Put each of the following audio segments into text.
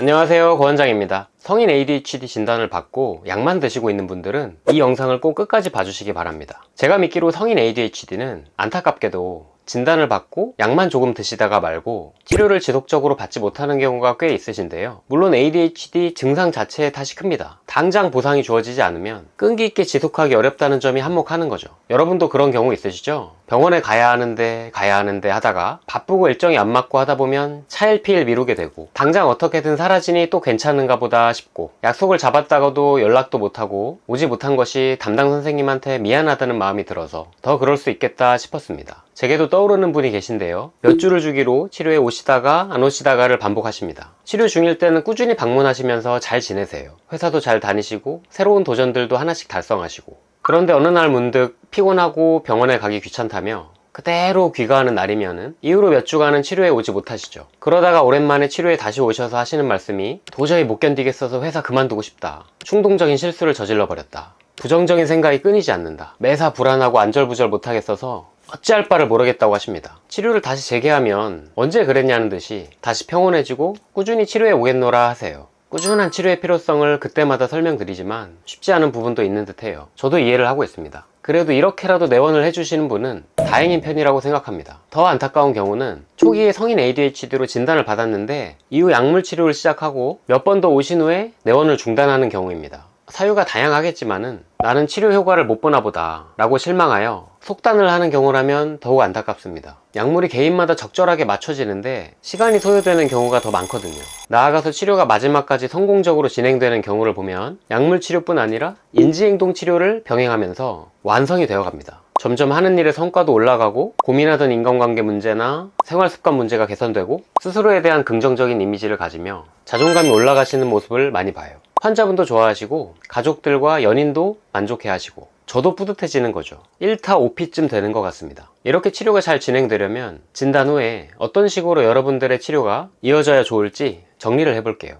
안녕하세요 고원장입니다. 성인 ADHD 진단을 받고 약만 드시고 있는 분들은 이 영상을 꼭 끝까지 봐주시기 바랍니다. 제가 믿기로 성인 ADHD는 안타깝게도 진단을 받고 약만 조금 드시다가 말고 치료를 지속적으로 받지 못하는 경우가 꽤 있으신데요. 물론 ADHD 증상 자체의 탓이 큽니다. 당장 보상이 주어지지 않으면 끈기 있게 지속하기 어렵다는 점이 한몫하는 거죠. 여러분도 그런 경우 있으시죠? 병원에 가야 하는데 가야 하는데 하다가 바쁘고 일정이 안 맞고 하다 보면 차일피일 미루게 되고 당장 어떻게든 사라지니 또 괜찮은가 보다 싶고 약속을 잡았다가도 연락도 못하고 오지 못한 것이 담당 선생님한테 미안하다는 마음이 들어서 더 그럴 수 있겠다 싶었습니다. 제게도 떠오르는 분이 계신데요. 몇 주를 주기로 치료에 오시다가 안 오시다가를 반복하십니다. 치료 중일 때는 꾸준히 방문하시면서 잘 지내세요. 회사도 잘 다니시고 새로운 도전들도 하나씩 달성하시고 그런데 어느 날 문득 피곤하고 병원에 가기 귀찮다며 그대로 귀가하는 날이면은 이후로 몇 주간은 치료에 오지 못하시죠. 그러다가 오랜만에 치료에 다시 오셔서 하시는 말씀이 도저히 못 견디겠어서 회사 그만두고 싶다. 충동적인 실수를 저질러 버렸다. 부정적인 생각이 끊이지 않는다. 매사 불안하고 안절부절 못하겠어서 어찌할 바를 모르겠다고 하십니다. 치료를 다시 재개하면 언제 그랬냐는 듯이 다시 평온해지고 꾸준히 치료에 오겠노라 하세요. 꾸준한 치료의 필요성을 그때마다 설명드리지만 쉽지 않은 부분도 있는 듯해요. 저도 이해를 하고 있습니다. 그래도 이렇게라도 내원을 해주시는 분은 다행인 편이라고 생각합니다. 더 안타까운 경우는 초기에 성인 ADHD로 진단을 받았는데 이후 약물 치료를 시작하고 몇 번 더 오신 후에 내원을 중단하는 경우입니다. 사유가 다양하겠지만은 나는 치료 효과를 못 보나 보다 라고 실망하여 속단을 하는 경우라면 더욱 안타깝습니다. 약물이 개인마다 적절하게 맞춰지는데 시간이 소요되는 경우가 더 많거든요. 나아가서 치료가 마지막까지 성공적으로 진행되는 경우를 보면 약물 치료뿐 아니라 인지행동 치료를 병행하면서 완성이 되어 갑니다. 점점 하는 일의 성과도 올라가고 고민하던 인간관계 문제나 생활습관 문제가 개선되고 스스로에 대한 긍정적인 이미지를 가지며 자존감이 올라가시는 모습을 많이 봐요. 환자분도 좋아하시고 가족들과 연인도 만족해 하시고 저도 뿌듯해지는 거죠. 1타 5피쯤 되는 것 같습니다. 이렇게 치료가 잘 진행되려면 진단 후에 어떤 식으로 여러분들의 치료가 이어져야 좋을지 정리를 해볼게요.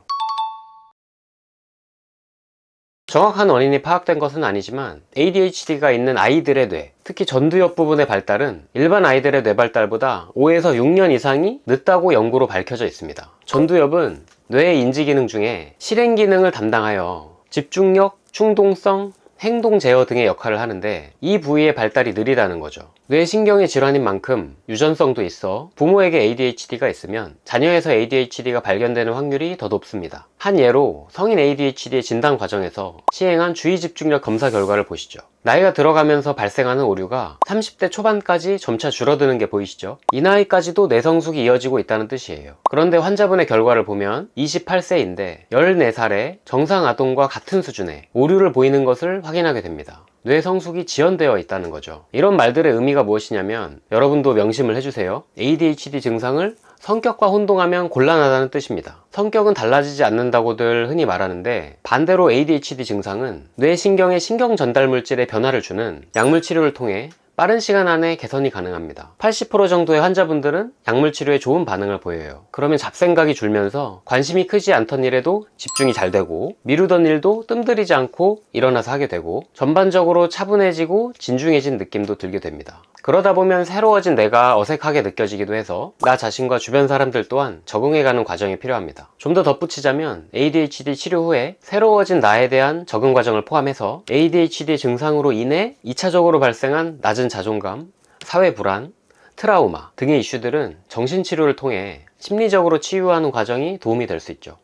정확한 원인이 파악된 것은 아니지만 ADHD가 있는 아이들의 뇌, 특히 전두엽 부분의 발달은 일반 아이들의 뇌 발달보다 5에서 6년 이상이 늦다고 연구로 밝혀져 있습니다. 전두엽은 뇌의 인지 기능 중에 실행 기능을 담당하여 집중력, 충동성, 행동 제어 등의 역할을 하는데 이 부위의 발달이 느리다는 거죠. 뇌 신경의 질환인 만큼 유전성도 있어 부모에게 ADHD가 있으면 자녀에서 ADHD가 발견되는 확률이 더 높습니다. 한 예로 성인 ADHD의 진단 과정에서 시행한 주의 집중력 검사 결과를 보시죠. 나이가 들어가면서 발생하는 오류가 30대 초반까지 점차 줄어드는 게 보이시죠? 이 나이까지도 뇌성숙이 이어지고 있다는 뜻이에요. 그런데 환자분의 결과를 보면 28세인데 14살에 정상 아동과 같은 수준의 오류를 보이는 것을 확인하게 됩니다. 뇌 성숙이 지연되어 있다는 거죠. 이런 말들의 의미가 무엇이냐면 여러분도 명심을 해주세요. ADHD 증상을 성격과 혼동하면 곤란하다는 뜻입니다. 성격은 달라지지 않는다고들 흔히 말하는데 반대로 ADHD 증상은 뇌신경의 신경 전달 물질의 변화를 주는 약물 치료를 통해 빠른 시간 안에 개선이 가능합니다. 80% 정도의 환자분들은 약물 치료에 좋은 반응을 보여요. 그러면 잡생각이 줄면서 관심이 크지 않던 일에도 집중이 잘 되고 미루던 일도 뜸들이지 않고 일어나서 하게 되고 전반적으로 차분해지고 진중해진 느낌도 들게 됩니다. 그러다 보면 새로워진 내가 어색하게 느껴지기도 해서 나 자신과 주변 사람들 또한 적응해가는 과정이 필요합니다. 좀 더 덧붙이자면 ADHD 치료 후에 새로워진 나에 대한 적응 과정을 포함해서 ADHD 증상으로 인해 2차적으로 발생한 낮은 자존감, 사회 불안, 트라우마 등의 이슈들은 정신치료를 통해 심리적으로 치유하는 과정이 도움이 될 수 있죠.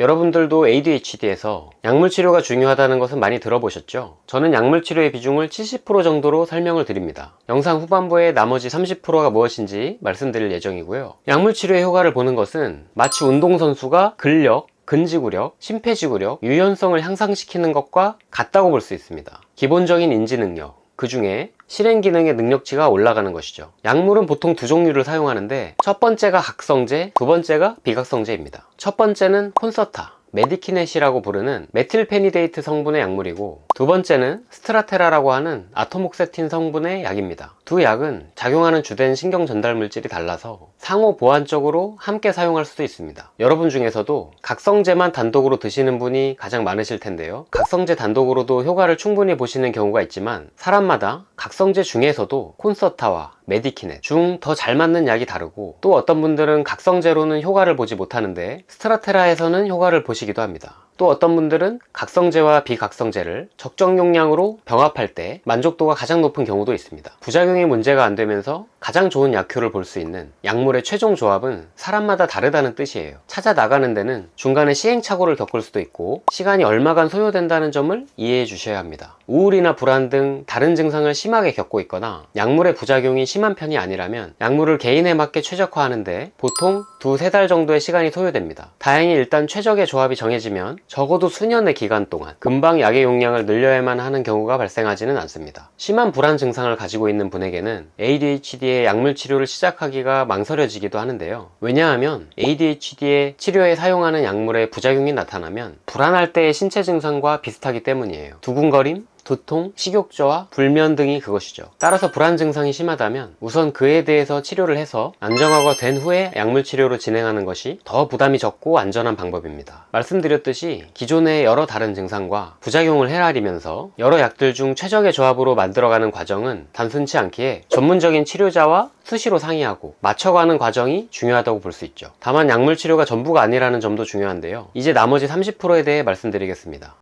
여러분들도 ADHD에서 약물 치료가 중요하다는 것은 많이 들어보셨죠? 저는 약물 치료의 비중을 70% 정도로 설명을 드립니다. 영상 후반부에 나머지 30%가 무엇인지 말씀드릴 예정이고요. 약물 치료의 효과를 보는 것은 마치 운동선수가 근력, 근지구력, 심폐지구력, 유연성을 향상시키는 것과 같다고 볼 수 있습니다. 기본적인 인지 능력, 그 중에 실행 기능의 능력치가 올라가는 것이죠. 약물은 보통 두 종류를 사용하는데 첫 번째가 각성제, 두 번째가 비각성제입니다. 첫 번째는 콘서타, 메디키넷이라고 부르는 메틸페니데이트 성분의 약물이고 두 번째는 스트라테라라고 하는 아토목세틴 성분의 약입니다. 두 약은 작용하는 주된 신경 전달 물질이 달라서 상호 보완적으로 함께 사용할 수도 있습니다. 여러분 중에서도 각성제만 단독으로 드시는 분이 가장 많으실 텐데요. 각성제 단독으로도 효과를 충분히 보시는 경우가 있지만 사람마다 각성제 중에서도 콘서타와 메디키넷 중 더 잘 맞는 약이 다르고 또 어떤 분들은 각성제로는 효과를 보지 못하는데 스트라테라에서는 효과를 보시기도 합니다. 또 어떤 분들은 각성제와 비각성제를 적정 용량으로 병합할 때 만족도가 가장 높은 경우도 있습니다. 부작용이 문제가 안 되면서 가장 좋은 약효를 볼 수 있는 약물의 최종 조합은 사람마다 다르다는 뜻이에요. 찾아 나가는 데는 중간에 시행착오를 겪을 수도 있고 시간이 얼마간 소요된다는 점을 이해해 주셔야 합니다. 우울이나 불안 등 다른 증상을 심하게 겪고 있거나 약물의 부작용이 심한 편이 아니라면 약물을 개인에 맞게 최적화하는데 보통 두세 달 정도의 시간이 소요됩니다. 다행히 일단 최적의 조합이 정해지면 적어도 수년의 기간 동안 금방 약의 용량을 늘려야만 하는 경우가 발생하지는 않습니다. 심한 불안 증상을 가지고 있는 분에게는 ADHD의 약물 치료를 시작하기가 망설여지기도 하는데요. 왜냐하면 ADHD의 치료에 사용하는 약물의 부작용이 나타나면 불안할 때의 신체 증상과 비슷하기 때문이에요. 두근거림, 두통, 식욕저하, 불면 등이 그것이죠. 따라서 불안 증상이 심하다면 우선 그에 대해서 치료를 해서 안정화가 된 후에 약물 치료로 진행하는 것이 더 부담이 적고 안전한 방법입니다. 말씀드렸듯이 기존의 여러 다른 증상과 부작용을 헤아리면서 여러 약들 중 최적의 조합으로 만들어가는 과정은 단순치 않기에 전문적인 치료자와 수시로 상의하고 맞춰가는 과정이 중요하다고 볼 수 있죠. 다만 약물 치료가 전부가 아니라는 점도 중요한데요. 이제 나머지 30%에 대해 말씀드리겠습니다.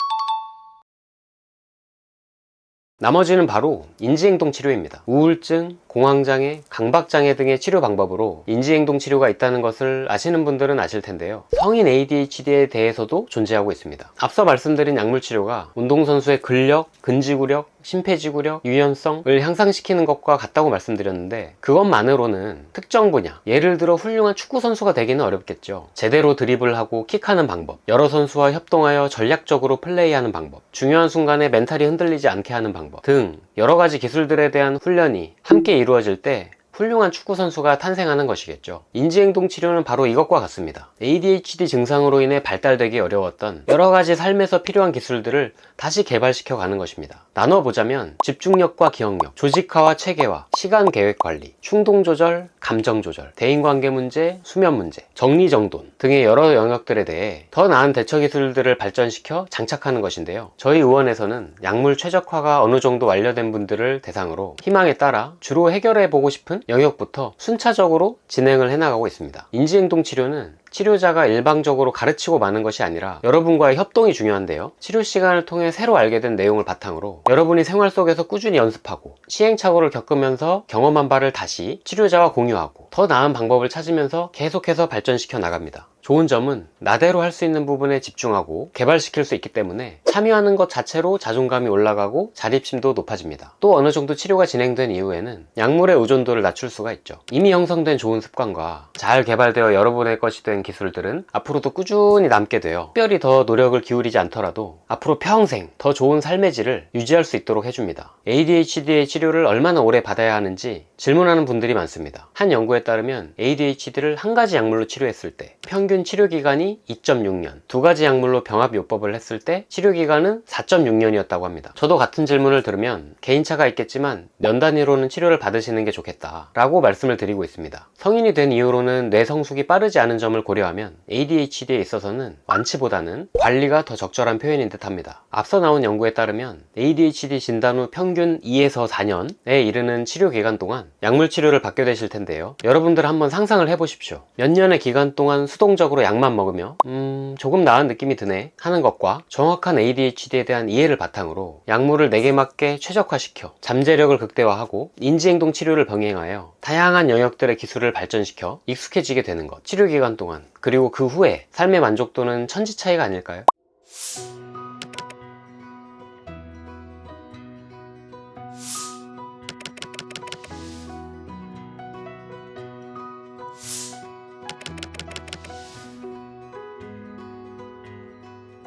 나머지는 바로 인지행동 치료입니다. 우울증, 공황장애, 강박장애 등의 치료 방법으로 인지행동 치료가 있다는 것을 아시는 분들은 아실 텐데요. 성인 ADHD에 대해서도 존재하고 있습니다. 앞서 말씀드린 약물 치료가 운동선수의 근력, 근지구력, 심폐지구력, 유연성을 향상시키는 것과 같다고 말씀드렸는데 그것만으로는 특정 분야, 예를 들어 훌륭한 축구 선수가 되기는 어렵겠죠. 제대로 드리블 하고 킥하는 방법, 여러 선수와 협동하여 전략적으로 플레이하는 방법, 중요한 순간에 멘탈이 흔들리지 않게 하는 방법 등 여러 가지 기술들에 대한 훈련이 함께 이루어질 때 훌륭한 축구 선수가 탄생하는 것이겠죠. 인지행동 치료는 바로 이것과 같습니다. ADHD 증상으로 인해 발달되기 어려웠던 여러 가지 삶에서 필요한 기술들을 다시 개발시켜 가는 것입니다. 나눠보자면 집중력과 기억력, 조직화와 체계화, 시간 계획 관리, 충동 조절, 감정 조절, 대인관계 문제, 수면 문제, 정리정돈 등의 여러 영역들에 대해 더 나은 대처 기술들을 발전시켜 장착하는 것인데요. 저희 의원에서는 약물 최적화가 어느 정도 완료된 분들을 대상으로 희망에 따라 주로 해결해 보고 싶은 영역부터 순차적으로 진행을 해나가고 있습니다. 인지행동 치료는 치료자가 일방적으로 가르치고 마는 것이 아니라 여러분과의 협동이 중요한데요. 치료 시간을 통해 새로 알게 된 내용을 바탕으로 여러분이 생활 속에서 꾸준히 연습하고 시행착오를 겪으면서 경험한 바를 다시 치료자와 공유하고 더 나은 방법을 찾으면서 계속해서 발전시켜 나갑니다. 좋은 점은 나대로 할 수 있는 부분에 집중하고 개발시킬 수 있기 때문에 참여하는 것 자체로 자존감이 올라가고 자립심도 높아집니다. 또 어느 정도 치료가 진행된 이후에는 약물의 의존도를 낮출 수가 있죠. 이미 형성된 좋은 습관과 잘 개발되어 여러분의 것이 된 기술들은 앞으로도 꾸준히 남게 되어 특별히 더 노력을 기울이지 않더라도 앞으로 평생 더 좋은 삶의 질을 유지할 수 있도록 해줍니다. ADHD의 치료를 얼마나 오래 받아야 하는지 질문하는 분들이 많습니다. 한 연구에 따르면 ADHD를 한 가지 약물로 치료했을 때 평균 치료 기간이 2.6년, 두 가지 약물로 병합 요법을 했을 때 치료 기간은 4.6년이었다고 합니다. 저도 같은 질문을 들으면 개인차가 있겠지만 년 단위로는 치료를 받으시는 게 좋겠다 라고 말씀을 드리고 있습니다. 성인이 된 이후로는 뇌 성숙이 빠르지 않은 점을 고려하면 ADHD에 있어서는 완치보다는 관리가 더 적절한 표현인 듯 합니다. 앞서 나온 연구에 따르면 ADHD 진단 후 평균 2에서 4년에 이르는 치료 기간 동안 약물 치료를 받게 되실 텐데요. 여러분들 한번 상상을 해보십시오. 몇 년의 기간 동안 수동 적으로 약만 먹으며 음 조금 나은 느낌이 드네 하는 것과 정확한 ADHD에 대한 이해를 바탕으로 약물을 내게 맞게 최적화시켜 잠재력을 극대화하고 인지행동 치료를 병행하여 다양한 영역들의 기술을 발전시켜 익숙해지게 되는 것 치료 기간 동안 그리고 그 후에 삶의 만족도는 천지 차이가 아닐까요?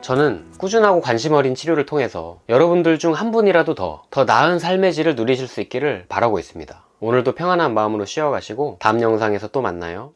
저는 꾸준하고 관심 어린 치료를 통해서 여러분들 중 한 분이라도 더, 더 나은 삶의 질을 누리실 수 있기를 바라고 있습니다. 오늘도 평안한 마음으로 쉬어가시고 다음 영상에서 또 만나요.